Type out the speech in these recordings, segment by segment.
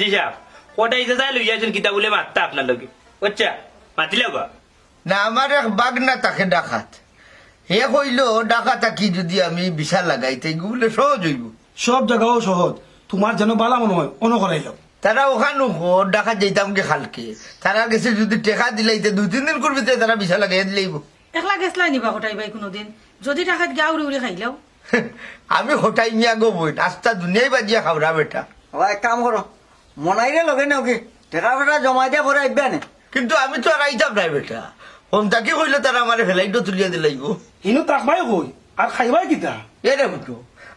জি সাহেব কটা ইসে চাই লইয়াছেন কিতা বলে মাত্তা আপনার লগে? আচ্ছা মাতিলে গা না আমার এক বাগনা তাকে ডাকাত। হে কইল যদি আমি বিশাল লাগাই তাই বলে সহজ হইব? সব জায়গাও সহজ। তোমার যেন বালা মনে হয় অন করাই যাও তারা ওখানে ডাকাত যাইতাম কে খালকে। তারা গেছে যদি টেকা দিলাইতে দুই তিন দিন করবি তারা বিশাল লাগাই দিলাইব একলা গেছলাই নিবা হঠাই ভাই কোনোদিন। যদি টাকাত গা উড়ি উড়ি খাইলাও আমি হঠাই নিয়া গো বই নাস্তা দুনিয়াই বাজিয়া খাওয়া বেটা। এক কাম করো। মনাইরে লগে নাও কি? টেকা ফেটা জমা দিয়া পরে আইবা নে? কিন্তু আমি তো আর আইতাম নাই বেটা। তাকে কইলে তারা আমার ফেলাইটো তুলিয়া দিলাইব ইনু তাকবাই কই আর খাইবাই কিতা? এ রে বুটো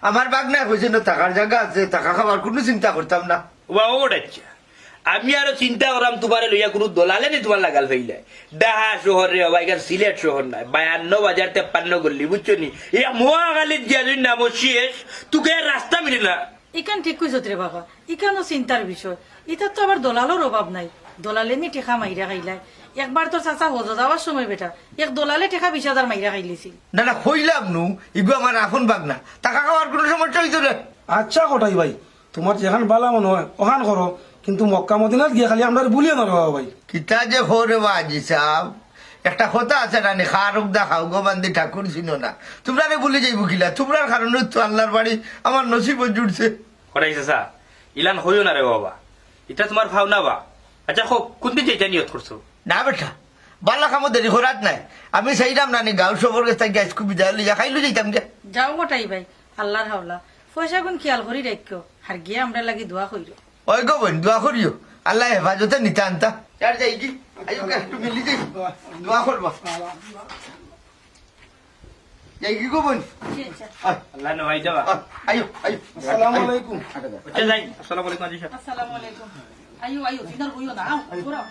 আমার বাগ না কইছে না টাকার জায়গা আছে টাকা খাবার কোনো চিন্তা করতাম না। ওয়া ওটাচ্ছা আমি আরও চিন্তা করাম তোমার লইয়া কোনো দলালে নি তোমার লাগাল ফেইলে ডাহা শহর রে বাবা এখান সিলেট শহর নাই বায়ান্ন বাজার তেপ্পান্ন গল্লি বুঝছ নি? এই মহাকালীর দিয়া যদি নাম শেষ তোকে রাস্তা মিলে না ইকান ঠিক কইছত রে বাবা ইকানো চিন্তার বিষয়। ইতার তো আবার দলালের অভাব নাই। দলালে নি টেকা মাইরা খাইলাই। একবার তো চাচা হজ যাওয়ার সময় বেটা এক দলালে টেকা বিশ হাজার মাইরা খাইলিছিল না না কইলাম নু ইগো আমার আপন বাগনা। টাকা খাওয়ার কোনো সমস্যা হইতো না আচ্ছা কটাই ভাই তোমার যেখান বালা মনে হয় ওখান করো কিন্তু মক্কা মদিনাত গিয়ে খালি আমরা বুলিয়ে না বাবা ভাই। কিতা যে হরে বাজি সাহ একটা কথা আছে না খারুক দা খাও গো বান্দি ঠাকুর ছিল না। তোমরা রে বলে যাইব কিলা তোমরা কারণে তো আল্লাহর বাড়ি আমার নসিব জুড়ছে কটাইছে সা ইলান হইও না রে বাবা। এটা তোমার ভাবনা বা। আচ্ছা হোক কোন দিন যেটা নিয়ত করছ? না বেটা বাল্লা খামো দেরি করাত নাই। আমি চাইলাম না নি গাঁও সবর কাছে গ্যাস খুবই যাই লিয়া খাইলো যাইতাম গে। যাও গোটাই ভাই আল্লাহর হাওলা। পয়সা কোন খেয়াল করি রাখিও আর গিয়ে আমরা লাগি দোয়া কইরো। ওই গো বোন দোয়া করিও। আল্লাহ হেফাজতে নিতে আনতা যার যাই কি। গে একটু মিলি যাই দোয়া করবা। যাই কি গো বোন আল্লাহ নয় যাবা। আয়, আইও আইও আসসালামু আলাইকুম। আচ্ছা যাই। আসসালামু আলাইকুম আসসালামু আলাইকুম। আইও আইও দিনার কইও না। আও ঘুরাও।